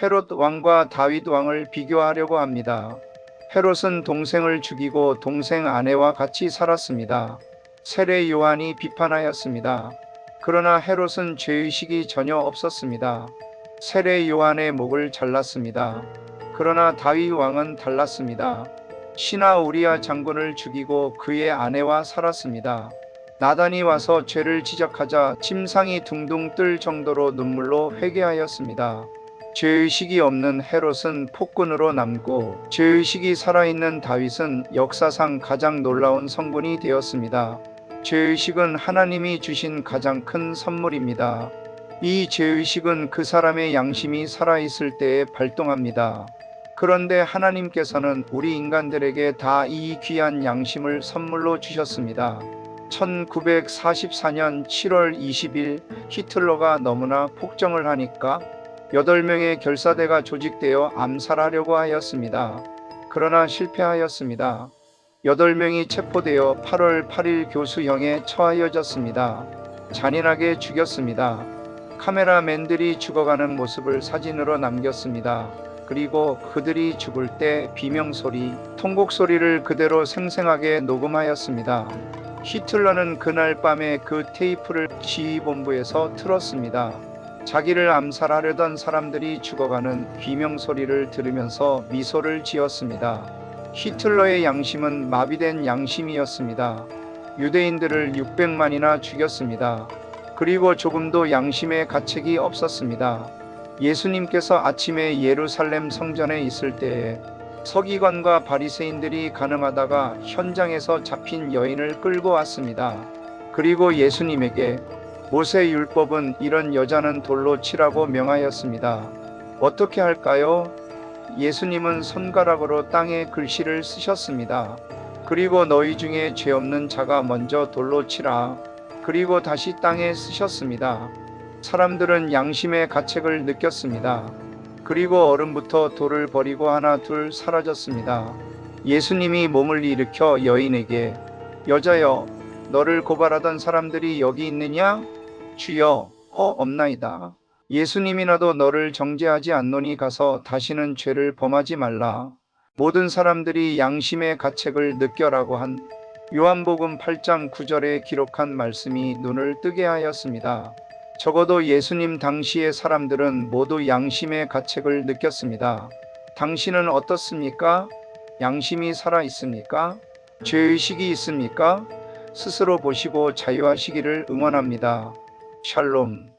헤롯 왕과 다윗 왕을 비교하려고 합니다. 헤롯은 동생을 죽이고 동생 아내와 같이 살았습니다. 세례 요한이 비판하였습니다. 그러나 헤롯은 죄의식이 전혀 없었습니다. 세례 요한의 목을 잘랐습니다. 그러나 다윗 왕은 달랐습니다. 신하 우리야 장군을 죽이고 그의 아내와 살았습니다. 나단이 와서 죄를 지적하자 침상이 둥둥 뜰 정도로 눈물로 회개하였습니다. 죄의식이 없는 헤롯은 폭군으로 남고 죄의식이 살아있는 다윗은 역사상 가장 놀라운 성군이 되었습니다. 죄의식은 하나님이 주신 가장 큰 선물입니다. 이 죄의식은 그 사람의 양심이 살아있을 때에 발동합니다. 그런데 하나님께서는 우리 인간들에게 다 이 귀한 양심을 선물로 주셨습니다. 1944년 7월 20일 히틀러가 너무나 폭정을 하니까 8명의 결사대가 조직되어 암살하려고 하였습니다. 그러나 실패하였습니다. 8명이 체포되어 8월 8일 교수형에 처하여졌습니다. 잔인하게 죽였습니다. 카메라맨들이 죽어가는 모습을 사진으로 남겼습니다. 그리고 그들이 죽을 때 비명소리, 통곡소리를 그대로 생생하게 녹음하였습니다. 히틀러는 그날 밤에 그 테이프를 지휘본부에서 틀었습니다. 자기를 암살하려던 사람들이 죽어가는 비명 소리를 들으면서 미소를 지었습니다. 히틀러의 양심은 마비된 양심이었습니다. 유대인들을 600만이나 죽였습니다. 그리고 조금도 양심의 가책이 없었습니다. 예수님께서 아침에 예루살렘 성전에 있을 때에 서기관과 바리새인들이 가늠하다가 현장에서 잡힌 여인을 끌고 왔습니다. 그리고 예수님에게 모세 율법은 이런 여자는 돌로 치라고 명하였습니다. 어떻게 할까요? 예수님은 손가락으로 땅에 글씨를 쓰셨습니다. 그리고 너희 중에 죄 없는 자가 먼저 돌로 치라. 그리고 다시 땅에 쓰셨습니다. 사람들은 양심의 가책을 느꼈습니다. 그리고 얼음부터 돌을 버리고 하나 둘 사라졌습니다. 예수님이 몸을 일으켜 여인에게 여자여 너를 고발하던 사람들이 여기 있느냐? 주여 어 없나이다. 예수님이라도 너를 정죄하지 않노니 가서 다시는 죄를 범하지 말라. 모든 사람들이 양심의 가책을 느껴라고 한 요한복음 8장 9절에 기록한 말씀이 눈을 뜨게 하였습니다. 적어도 예수님 당시의 사람들은 모두 양심의 가책을 느꼈습니다. 당신은 어떻습니까? 양심이 살아 있습니까? 죄의식이 있습니까? 스스로 보시고 자유하시기를 응원합니다. 샬롬.